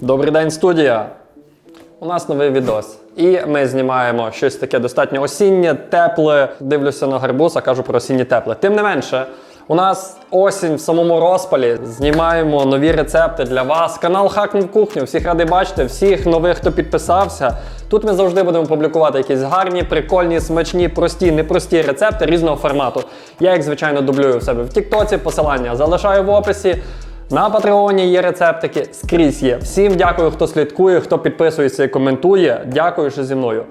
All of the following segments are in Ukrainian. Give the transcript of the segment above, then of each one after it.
Добрий день, студія! У нас новий відос. І ми знімаємо щось таке достатньо осіннє, тепле. Дивлюся на гарбуз, а кажу про осіннє тепле. Тим не менше, у нас осінь в самому розпалі. Знімаємо нові рецепти для вас. Канал Хакнув кухню. Всіх радий бачити, всіх нових, хто підписався. Тут ми завжди будемо публікувати якісь гарні, прикольні, смачні, прості, непрості рецепти різного формату. Я їх, звичайно, дублюю в себе в Тіктоці. Посилання залишаю в описі. На Патреоні є рецептики, скрізь є. Всім дякую, хто слідкує, хто підписується і коментує. Дякую, що зі мною.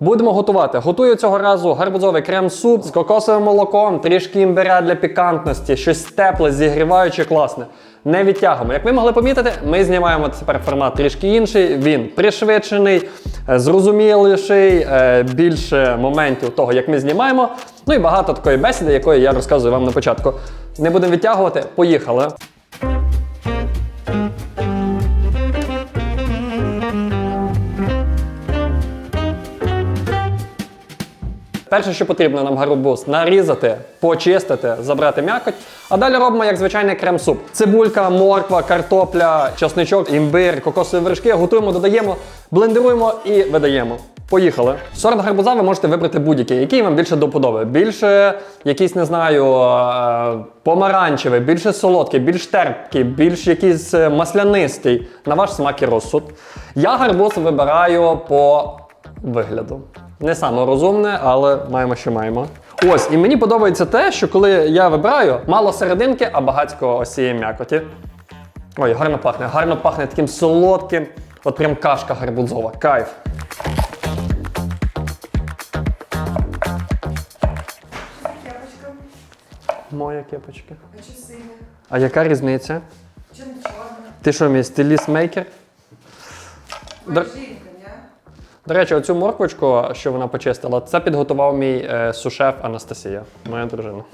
Будемо готувати. Готую цього разу гарбузовий крем-суп з кокосовим молоком, трішки імбиря для пікантності, щось тепле, зігріваюче, класне. Не відтягуємо. Як ви могли помітити, ми знімаємо тепер формат трішки інший. Він пришвидшений, е, зрозуміліший, е, більше моментів того, як ми знімаємо. Ну і багато такої бесіди, якої я розказую вам на початку. Не будемо відтягувати, поїхали. Перше, що потрібно нам гарбуз нарізати, почистити, забрати м'якоть. А далі робимо як звичайний крем-суп. Цибулька, морква, картопля, часничок, імбир, кокосові вершки. Готуємо, додаємо, блендеруємо і видаємо. Поїхали. Сорт гарбуза ви можете вибрати будь-який, який вам більше до вподоби. Більше якийсь, не знаю, е, помаранчевий, більше солодкий, більш терпкий, більш якийсь е, маслянистий. На ваш смак і розсуд. Я гарбуз вибираю по вигляду. Не саме розумне, але маємо, що маємо. Ось, і мені подобається те, що коли я вибираю, мало серединки, а багатько ось цієї м'якоті. Ой, гарно пахне, гарно пахне таким солодким. От прям кашка гарбузова. Кайф. Кепочка, Моя кепочка. а чи синя, А яка різниця? чи не чорна. Ти що, мій стиліст-мейкер? До-? До речі, оцю морквочку, що вона почистила, це підготував мій е, сушеф Анастасія, моя дружина.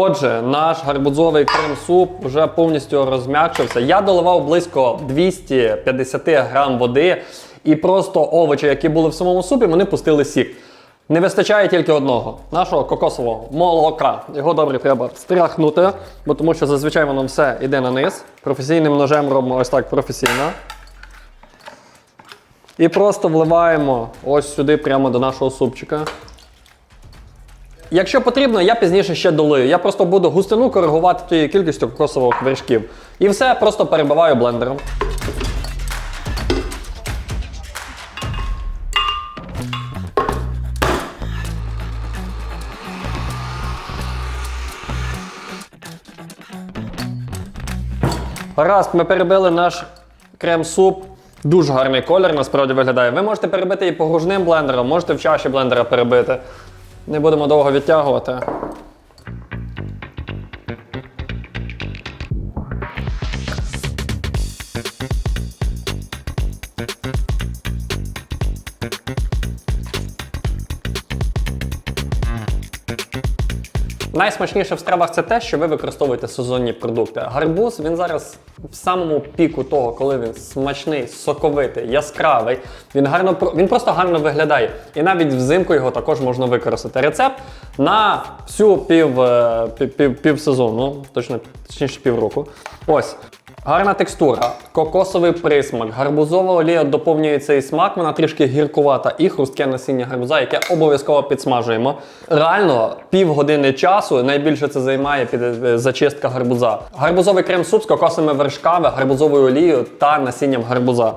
Отже, наш гарбузовий крем-суп вже повністю розм'якшився. Я доливав близько 250 грам води, і просто овочі, які були в самому супі, вони пустили сік. Не вистачає тільки одного нашого кокосового молока. Його добре треба стряхнути, бо тому що зазвичай воно все йде на низ. Професійним ножем робимо ось так професійно. І просто вливаємо ось сюди, прямо до нашого супчика. Якщо потрібно, я пізніше ще долию. Я просто буду густину коригувати тією кількістю кокосових вершків. І все просто перебиваю блендером. Раз, ми перебили наш крем-суп. Дуже гарний колір насправді виглядає. Ви можете перебити і погружним блендером, можете в чаші блендера перебити. Не будемо довго відтягувати. Найсмачніше в стравах це те, що ви використовуєте сезонні продукти. Гарбуз він зараз в самому піку того, коли він смачний, соковитий, яскравий. Він гарно він просто гарно виглядає. І навіть взимку його також можна використати. Рецепт на всю пів, е, пів, пів, пів сезону, точно точніше півроку. Ось. Гарна текстура, кокосовий присмак, гарбузова олія доповнює цей смак, вона трішки гіркувата і хрустке насіння гарбуза, яке обов'язково підсмажуємо. Реально, півгодини часу найбільше це займає під е, зачистка гарбуза. Гарбузовий крем-суп з кокосовими вершками, гарбузовою олією та насінням гарбуза.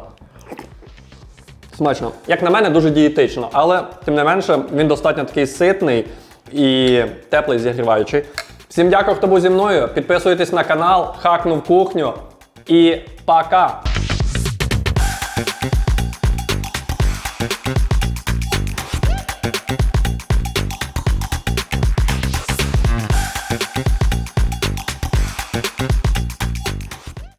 Смачно. Як на мене, дуже дієтично, але тим не менше він достатньо такий ситний і теплий, зігріваючий. Всім дякую, хто був зі мною. Підписуйтесь на канал, хакнув кухню і пока!